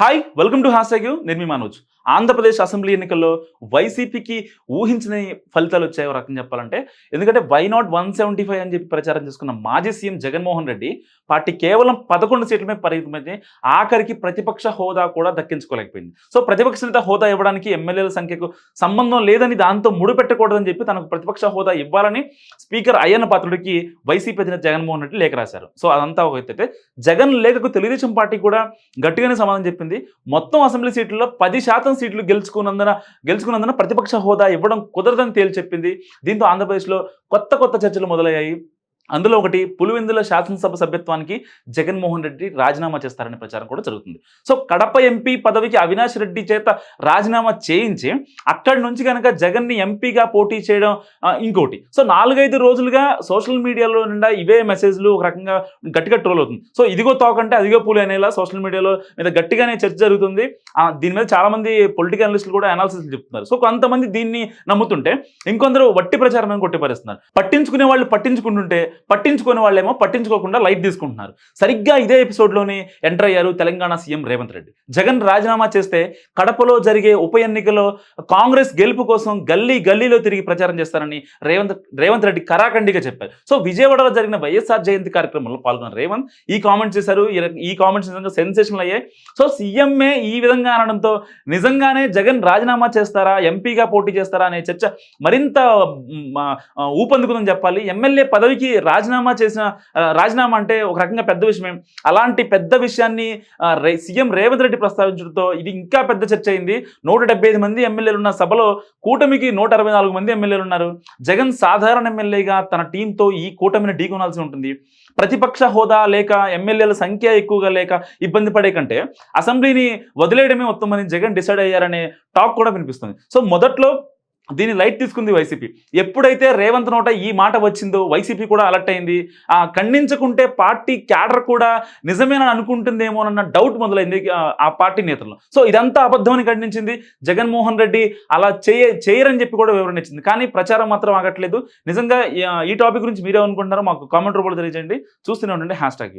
Hi welcome to hash నేను మీ Manoj. Andhra Pradesh assembly ఎన్నికల్లో వైసీపీకి ఊహించిన ఫలితాలు వచ్చాయో రకం చెప్పాలంటే. ఎందుకంటే why not one seventy five అని చెప్పి ప్రచారం చేసుకున్న మాజీ సీఎం జగన్మోహన్ రెడ్డి పార్టీ కేవలం పదకొండు సీట్లమే పరిమితమైతే ఆఖరికి ప్రతిపక్ష హోదా కూడా దక్కించుకోలేకపోయింది. సో ప్రతిపక్ష నేత హోదా ఇవ్వడానికి ఎమ్మెల్యేల సంఖ్యకు సంబంధం లేదని దాంతో ముడిపెట్టకూడదని చెప్పి తనకు ప్రతిపక్ష హోదా ఇవ్వాలని స్పీకర్ అయ్యన్న పాత్రుడికి వైసీపీ అధినేత జగన్మోహన్ రెడ్డి లేఖ రాశారు. సో అదంతా ఒక అయితే జగన్ లేఖకు తెలుగుదేశం పార్టీ కూడా గట్టిగానే సమాధానం చెప్పింది. మొత్తం అసెంబ్లీ సీట్లలో పది శాతం సీట్లు గెలుచుకున్నందున గెలుచుకున్నందున ప్రతిపక్ష హోదా ఇవ్వడం కుదరదని తేల్చెప్పింది దీంతో ఆంధ్రప్రదేశ్లో కొత్త కొత్త చర్చలు మొదలయ్యాయి. అందులో ఒకటి పులివెందుల శాసనసభ సభ్యత్వానికి జగన్మోహన్ రెడ్డి రాజీనామా చేస్తారనే ప్రచారం కూడా జరుగుతుంది. సో కడప ఎంపీ పదవికి అవినాష్ రెడ్డి చేత రాజీనామా చేయించి అక్కడి నుంచి కనుక జగన్ని ఎంపీగా పోటీ చేయడం ఇంకోటి. సో నాలుగైదు రోజులుగా సోషల్ మీడియాలో నిండా ఇవే మెసేజ్లు ఒక రకంగా గట్టిగా ట్రోల్ అవుతుంది. సో ఇదిగో తోకంటే అదిగో పూలు అనేలా సోషల్ మీడియాలో మీద గట్టిగానే చర్చ జరుగుతుంది. దీని మీద చాలామంది పొలిటికల్ అనలిస్టులు కూడా అనాలిసిస్ చెప్తున్నారు. సో కొంతమంది దీన్ని నమ్ముతుంటే ఇంకొందరు వట్టి ప్రచారం కొట్టిపరుస్తున్నారు. పట్టించుకునే వాళ్ళు పట్టించుకుంటుంటే పట్టించుకునే వాళ్ళేమో పట్టించుకోకుండా లైట్ తీసుకుంటున్నారు. సరిగ్గా ఇదే ఎపిసోడ్లోనే ఎంటర్ అయ్యారు తెలంగాణ సీఎం రేవంత్ రెడ్డి. జగన్ రాజీనామా చేస్తే కడపలో జరిగే ఉప ఎన్నికలో కాంగ్రెస్ గెలుపు కోసం గల్లీ గల్లీలో తిరిగి ప్రచారం చేస్తారని రేవంత్ రేవంత్ రెడ్డి కరాఖండిగా చెప్పారు. సో విజయవాడలో జరిగిన వైఎస్ఆర్ జయంతి కార్యక్రమంలో పాల్గొన్న రేవంత్ ఈ కామెంట్స్ చేశారు ఈ కామెంట్స్ నిజంగా సెన్సేషనల్ అయ్యాయి. సో సీఎంఏ ఈ విధంగా అనడంతో నిజంగానే జగన్ రాజీనామా చేస్తారా ఎంపీగా పోటీ చేస్తారా అనే చర్చ మరింత ఊపందుకుందని చెప్పాలి. ఎమ్మెల్యే పదవికి రాజీనామా చేసిన రాజీనామా అంటే ఒక రకంగా పెద్ద విషయమే? అలాంటి పెద్ద విషయాన్ని సీఎం రేవంత్ రెడ్డి ప్రస్తావించడంతో ఇది ఇంకా పెద్ద చర్చ అయింది. నూట ఐదు మంది ఎమ్మెల్యేలు ఉన్న సభలో కూటమికి నూట అరవై నాలుగు మంది ఎమ్మెల్యేలు ఉన్నారు. జగన్ సాధారణ ఎమ్మెల్యేగా తన టీంతో ఈ కూటమిని ఢీకొనాల్సి ఉంటుంది. ప్రతిపక్ష హోదా లేక ఎమ్మెల్యేల సంఖ్య ఎక్కువగా లేక ఇబ్బంది పడే కంటే అసెంబ్లీని వదిలేయడమే ఉత్తమని జగన్ డిసైడ్ అయ్యారనే టాక్ కూడా వినిపిస్తుంది. సో మొదట్లో దీన్ని లైట్ తీసుకుంది వైసీపీ. ఎప్పుడైతే రేవంత్ నోట ఈ మాట వచ్చిందో వైసీపీ కూడా అలర్ట్ అయింది. ఆ ఖండించకుంటే పార్టీ క్యాడర్ కూడా నిజమేనని అనుకుంటుందేమోనన్న డౌట్ మొదలైంది ఆ, పార్టీ నేతల్లో. సో ఇదంతా అబద్ధమని ఖండించింది. జగన్మోహన్ రెడ్డి అలా చేయ చేయరని చెప్పి కూడా వివరణ ఇచ్చింది. కానీ ప్రచారం మాత్రం ఆగట్లేదు. నిజంగా ఈ- టాపిక్ గురించి మీరేమనుకుంటున్నారో మాకు కామెంట్ రూపంలో తెలియజేయండి. చూస్తూనే ఉండండి. Hash tag